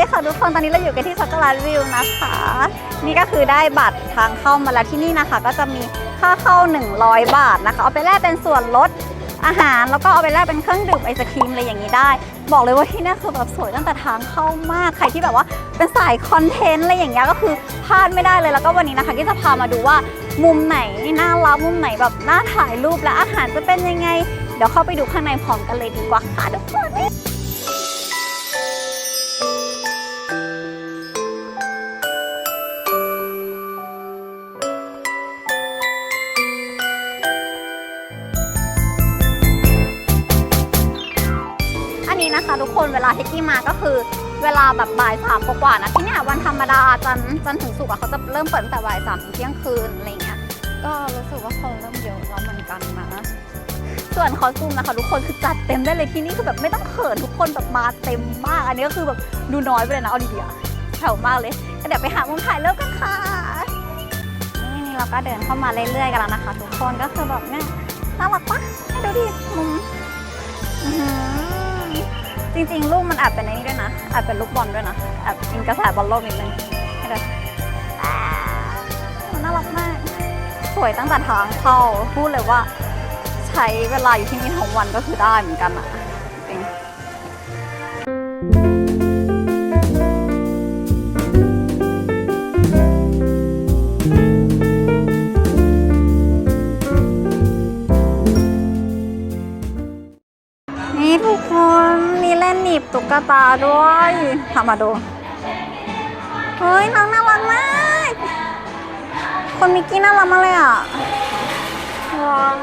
ดีค่ะทุกคนตอนนี้เราอยู่กันที่ช็อกโกแลตวิวนะคะ นี่ก็คือได้บัตรทางเข้ามาแล้วที่นี่นะคะ ก็จะมีค่าเข้า 100 บาทนะคะ เอาไปแลกเป็นส่วนลดอาหารแล้วก็เอาไปแลกเป็นเครื่องดื่มไอศครีมอะไรอย่างนี้ได้ บอกเลยว่าที่นี่คือแบบสวยตั้งแต่ทางเข้ามากใครที่แบบว่าเป็นสายคอนเทนต์อะไรอย่างเงี้ยก็คือพลาดไม่ได้เลยแล้วก็วันนี้นะคะที่จะพามาดูว่ามุมไหนน่ารักมุมไหนแบบน่าถ่ายรูปและอาหารจะเป็นยังไง เดี๋ยวเข้าไปดูข้างในพร้อมกันเลยดีกว่าค่ะทุกคน นะคะทุกคนเวลาที่กี้มาก็คือเวลาแบบบ่ายสามกว่าๆนะที่เนี่ยวันธรรมดาจันจันถึงศุกร์อะเขาจะเริ่มเปิดตั้งแต่บ่ายสามถึงเที่ยงคืนอะไรเงี้ยก็รู้สึกว่าคนเริ่มเยอะแล้วเหมือนกันนะส่วนคอสตูมนะคะทุกคนคือจัดเต็มได้เลยที่นี่คือแบบไม่ต้องเขินทุกคนแบบมาเต็มมาก อันนี้ก็คือแบบดูน้อยไปเลยนะเอาดีๆอะแถวมากเลยเดี๋ยวไปหามุมถ่ายรูปกันค่ะนี่นี่เราก็เดินเข้ามาเรื่อยๆกันแล้วนะคะ ทุกคนก็คือแบบเนี่ยน่ารักปะให้ดูดิมุมอือ จริงๆ ลูกมันอาจเป็นไอ้นี่ด้วยนะอาจเป็นลูกบอลด้วยนะอาจอิงกระแสบอลโลกนิดนึงให้ดูมันน่ารักมาก สวยตั้งแต่ทางเข้า พูดเลยว่า ใช้เวลาอยู่ที่นี่ทั้งวันก็คือได้เหมือนกันอะ ตุ๊กตาด้วยทำมาดู เฮ้ยน้องน่ารักมาก คนมิกกี้น่ารักมากเลยอะว้าว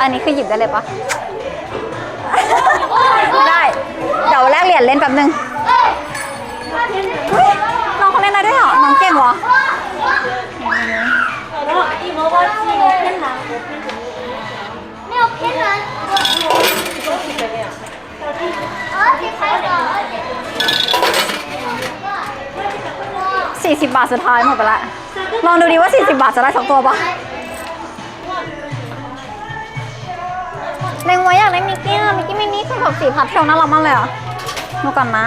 อันนี้คือหยิบได้เลยปะไม่ได้ เดี๋ยวแลกเหรียญเล่นแป๊บนึงน้องเขาเล่นอะไรด้วยเหรอ น้องเก่งเหรอ สี่สิบบาทสุดท้ายหมดไปละ ลองดูดีว่าสี่สิบบาทจะได้สองตัวปะเล็งไว้อยากได้มิกกี้มิกกี้มินิคือแบบสีพัดเทลน่ารักมากเลยอะดูก่อนนะ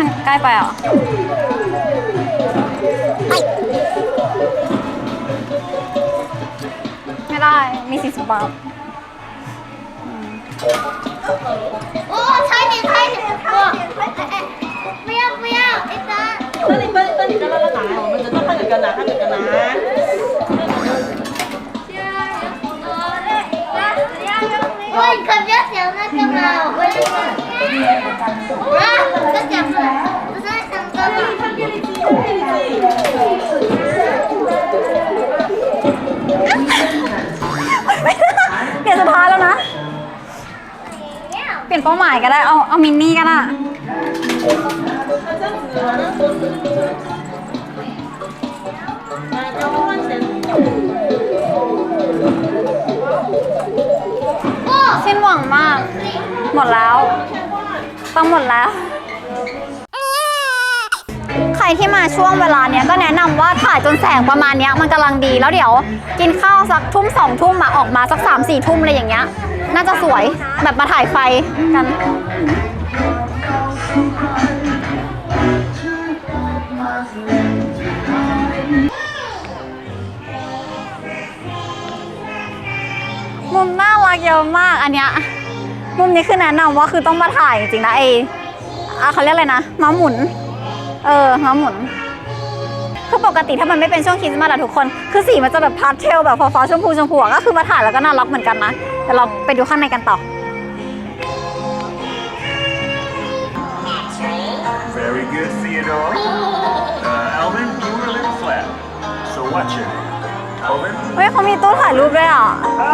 มันใกล้ไปอะไม่ได้ มีสี่สบบาทโอ้ใช่ดิใช่ดิโอ้ไม่เอาไม่เอาไอ้ตาตอนนี้ตอนนี้จะละละหนาหรอมันจะต้องขยันกันนะขยันกันนะโอ้ยคำยอดเสียงน่าจะมาวัน เปลี่ยนสะพานแล้วนะ เปลี่ยนเป้าหมายก็ได้ เอาเอามินนี่ก็ได้สิ้นหวังมาก หมดแล้ว ต้องหมดแล้ว ใครที่มาช่วงเวลาเนี้ยก็แนะนำว่าถ่ายจนแสงประมาณเนี้ยมันกำลังดีแล้วเดี๋ยว กินข้าวสักทุ่มสองทุ่มมาออกมาสักสามสี่ทุ่มอะไรอย่างเงี้ย น่าจะสวยแบบมาถ่ายไฟกันมุมน่ารักเยอะมากอันเนี้ย มุมนี้คือแนะนำว่าคือต้องมาถ่ายจริงๆนะไออะเขาเรียกอะไรนะม้าหมุน เออม้าหมุน คือปกติถ้ามันไม่เป็นช่วงคริสต์มาสอะทุกคน คือสีมันจะแบบพาสเทลแบบฟ้าๆชมพูชมพูอะก็คือมาถ่ายแล้วก็น่ารักเหมือนกันนะเดี๋ยวเราไปดูข้างในกันต่อ Very good, Theodore. Uh, Alvin, you were a little flat. So what's your name? Alvin? เฮ้ยเขามีตู้ถ่ายรูปด้วยอะดู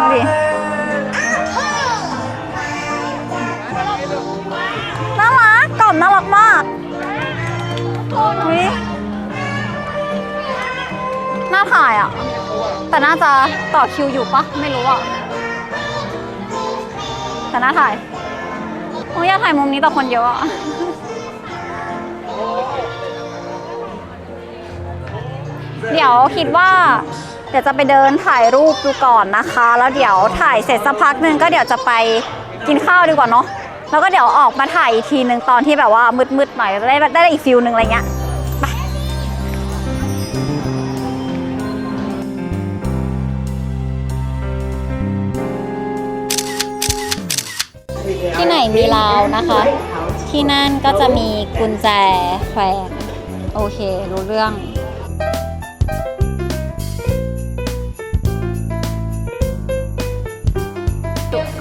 อุ้ยน่าถ่ายอะ แต่น่าจะต่อคิวอยู่ปะไม่รู้อะ แต่น่าถ่ายโอ้ยอยากถ่ายมุมนี้แต่คนเยอะอะ เดี๋ยวคิดว่า เดี๋ยวจะไปเดินถ่ายรูปดูก่อนนะคะ แล้วเดี๋ยวถ่ายเสร็จสักพักหนึ่งก็เดี๋ยวจะไปกินข้าวดีกว่าเนาะ แล้วก็เดี๋ยวออกมาถ่ายอีกทีหนึ่งตอนที่แบบว่ามืดๆหน่อยได้ได้อีกฟิลหนึ่งอะไรเงี้ยไปที่ไหนมีลาวนะคะ ที่นั่นก็จะมีกุญแจแขวนโอเค รู้เรื่อง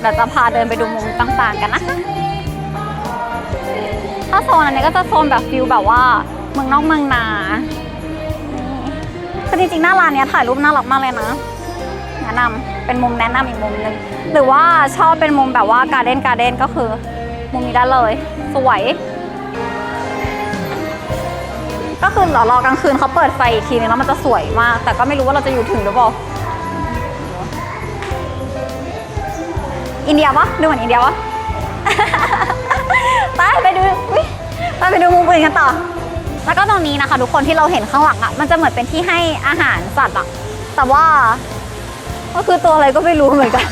เดี๋ยวจะพาเดินไปดูมุมต่างๆกันนะ ถ้าโซนอันนี้ก็จะโซนแบบฟิลแบบว่าเมืองนอกเมืองนาคือจริงๆหน้าร้านเนี้ยถ่ายรูปน่ารักมากเลยนะแนะนำเป็นมุมแนะนำอีกมุมหนึ่งหรือว่าชอบเป็นมุมแบบว่าการ์เด้นการ์เด้นก็คือ มุมนี้ได้เลย สวย ก็คือเดี๋ยวรอกลางคืนเขาเปิดไฟอีกทีนึงแล้วมันจะสวยมาก แต่ก็ไม่รู้ว่าเราจะอยู่ถึงหรือเปล่า อินเดียปะดูเหมือนอินเดียปะ ไปไปดูอุ๊ยไปไปดูมุมอื่นกันต่อ แล้วก็ตรงนี้นะคะ ทุกคนที่เราเห็นข้างหลังอะ่ะมันจะเหมือนเป็นที่ให้อาหารสัตว์อะแต่ว่าก็คือตัวอะไรก็ไม่รู้เหมือนกัน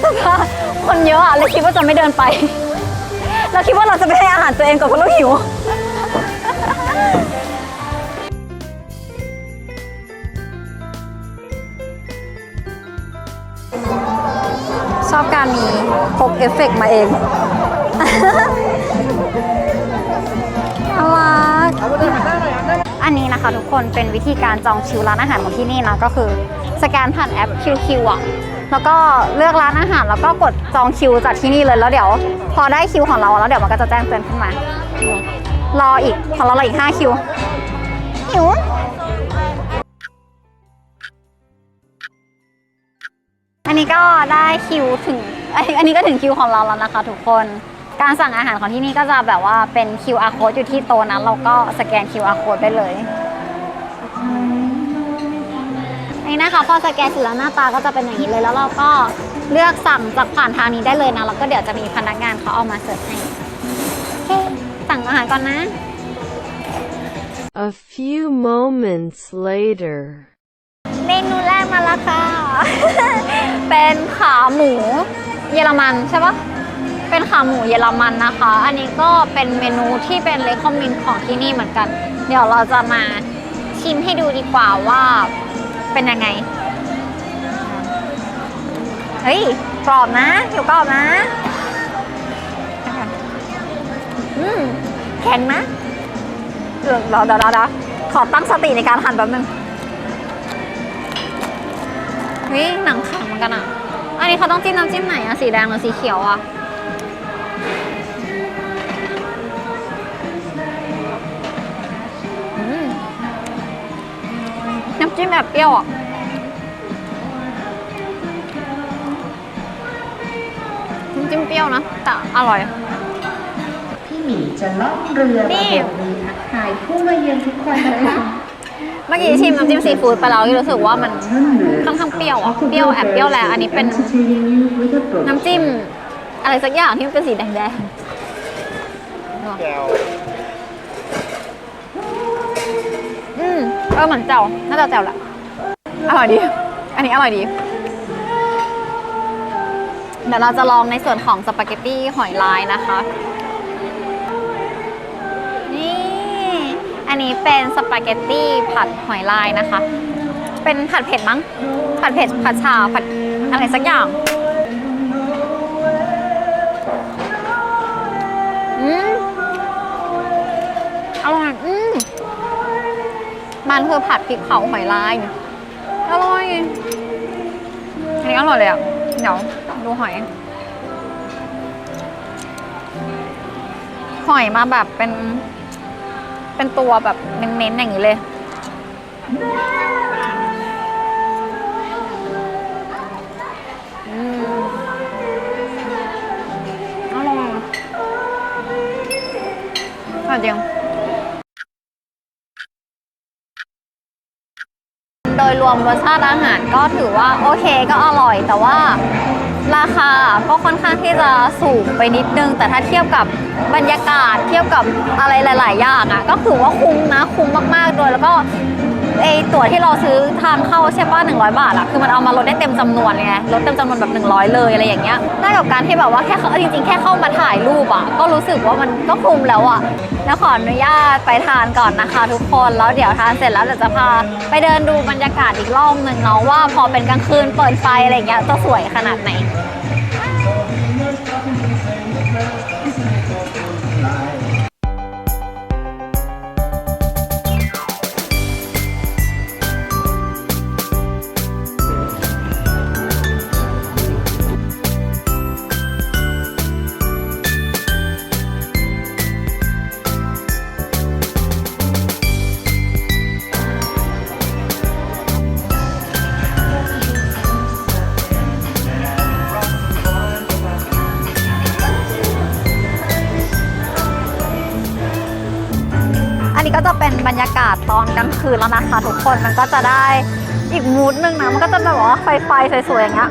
แต่ว่าคนเยอะอะเลยคิดว่าจะไม่เดินไป เราคิดว่าเราจะไปให้อาหารตัวเองก่อนเพราะเราหิว ชอบการมีพกเอฟเฟกต์มาเองน่ารักอันนี้นะคะทุกคนเป็นวิธีการจองคิวร้านอาหารของที่นี่นะก็คือ สแกนผ่านแอป QQ อะแล้วก็เลือกร้านอาหารแล้วก็กดจองคิวจากที่นี่เลยแล้วเดี๋ยว พอได้คิวของเราแล้วเดี๋ยวมันก็จะแจ้งเตือนขึ้นมา รออีกของเรารออีก 5 คิวหิว นนี้ก็ได้คิวถึงเอ้ยอันนี้ก็ถึงคิวของเราแล้วนะคะ ทุกคน การสั่งอาหารของที่นี่ก็จะแบบว่าเป็น QR code อยู่ที่โต๊ะนั้น เราก็สแกน QR code ได้เลยอันนี้นะคะพอสแกนเสร็จแล้วหน้าตาก็จะเป็นอย่างนี้เลยแล้วเราก็เลือกสั่งจากผ่านทางนี้ได้เลยนะแล้วก็เดี๋ยวจะมีพนักงานเขาเอามาเสิร์ฟให้โอเคสั่งอาหารก่อนนะ A few moments later. เมนูแรก มาแล้วค่ะ เป็นขาหมูเยอรมันใช่ปะเป็นขาหมูเยอรมันนะคะ อันนี้ก็เป็นเมนูที่เป็นเลคคอมมินของที่นี่เหมือนกัน เดี๋ยวเราจะมาชิมให้ดูดีกว่าว่าเป็นยังไง เฮ้ย กรอบนะเดี๋ยวกรอบนะ อืมแข็งนะเดี๋ยวเดี๋ยวเดี๋ยวขอตั้งสติในการหั่นแป๊บนึง ฮ้ยหนังแข็งเหมือนกันอะ อันนี้เขาต้องจิ้มน้ำจิ้มไหนอะสีแดงหรือสีเขียวอะน้ำจิ้มแบบเปรี้ยวอะน้ำจิ้มเปรี้ยวนะ แต่อร่อย พี่หมีจะล่องเรือนี่มาโบกมือทักทายผู้มาเยือนทุกคนนะคะ เมื่อกี้ชิมน้ำจิ้มซีฟู้ดไปแล้วรู้สึกว่ามันค่อนข้างเปรี้ยวอะเปรี้ยวแอบเปรี้ยวแรงอันนี้เป็นน้ำจิ้ม อะไรสักอย่างที่มันเป็นสีแดงๆอืมเออเหมือนเจ้าน่าจะเจ้าแหละอร่อยดี อันนี้อร่อยดี เดี๋ยวเราจะลองในส่วนของสปาเกตตี้หอยลายนะคะ อันนี้เป็นสปาเกตตี้ผัดหอยลายนะคะ เป็นผัดเผ็ดมั้ง ผัดเผ็ดผัดชาผัดอะไรสักอย่าง อืมอร่อย อืมมันคือผัดพริกเผาหอยลาย อร่อย อันนี้อร่อยเลยอะ เดี๋ยวดูหอย หอยมาแบบเป็น เป็นตัวแบบเน้นๆอย่างนี้เลย อืมอร่อยอร่อยจริงโดยรวมรสชาติอาหารก็ถือว่าโอเคก็อร่อยแต่ว่า ราคาก็ค่อนข้างที่จะสูงไปนิดนึง แต่ถ้าเทียบกับบรรยากาศเทียบกับอะไรหลาย ๆ อย่างอะก็คือว่าคุ้มนะคุ้มมากๆโดยแล้วก็ ไอตั๋วที่เราซื้อทางเข้าใช่ป่ะ100บาทอะคือมันเอามาลดได้เต็มจำนวนไงลดเต็มจำนวนแบบ100เลยอะไรอย่างเงี้ยได้กับการที่แบบว่าแค่จริงๆ แค่เข้ามาถ่ายรูปอะก็รู้สึกว่ามันก็คุ้มแล้วอะแล้วขออนุญาตไปทานก่อนนะคะ ทุกคนแล้วเดี๋ยวทานเสร็จแล้วเดี๋ยวจะพาไปเดินดูบรรยากาศอีกรอบหนึ่งเนาะว่าพอเป็นกลางคืนเปิดไฟอะไรเงี้ยจะสวยขนาดไหนางคืนแล้วนะคะทุกคนมันก็จะได้อีกมูดหนึงนะมันก็จะแบบว่าไฟไฟสวยๆอย่างเงี้ย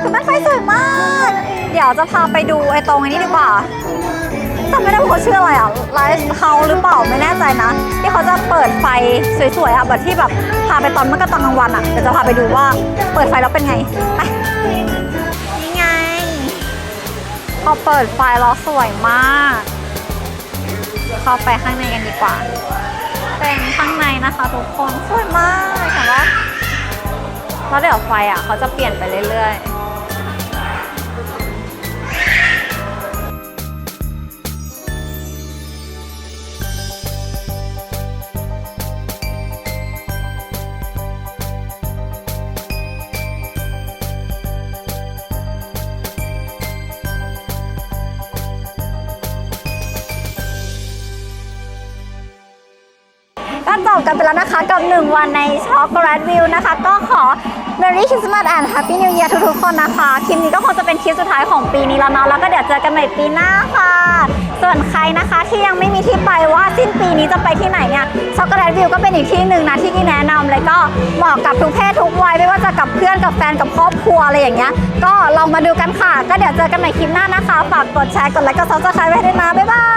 คือมันไฟสวยมาก เดี๋ยวจะพาไปดูไอ้ตรงไอนี้ดีกว่าจำไม่ได้ว่าเขาชื่ออะไรอะไลฟ์เฮาหรือเปล่าไม่แน่ใจนะ ที่เขาจะเปิดไฟสวยๆอะแบบที่แบบพาไปตอนเมื่อก็ตอนกลางวันอะเดี๋ยวจะพาไปดูว่าเปิดไฟแล้วเป็นไงไปนี่ไงพอเปิดไฟแล้วสวยมาก เข้าไปข้างในกันดีกว่า เป็นข้างในนะคะทุกคนสวยมากแต่ว่าแล้วเดี๋ยวไฟอะเขาจะเปลี่ยนไปเรื่อยๆ กันไปแล้วนะคะกับ 1 วันในช็อกโกแลตวิวนะคะ ก็ขอ Merry Christmas and Happy New Year ทุกๆคนนะคะ คลิปนี้ก็คงจะเป็นคลิปสุดท้ายของปีนี้แล้วเนาะแล้วก็เดี๋ยวเจอกันใหม่ปีหน้าค่ะ ส่วนใครนะคะที่ยังไม่มีที่ไปว่าสิ้นปีนี้จะไปที่ไหนเนี่ยช็อกโกแลตวิวก็เป็นอีกที่หนึ่งนะที่ที่แนะนำเลยก็เหมาะกับทุกเพศทุกวัยไม่ว่าจะกับเพื่อนกับแฟนกับครอบครัวอะไรอย่างเงี้ยก็ลองมาดูกันค่ะ ก็เดี๋ยวเจอกันใหม่คลิปหน้านะคะฝากกดแชร์กดไลค์กดซับสไครต์ไว้ด้วยนะบ๊ายบาย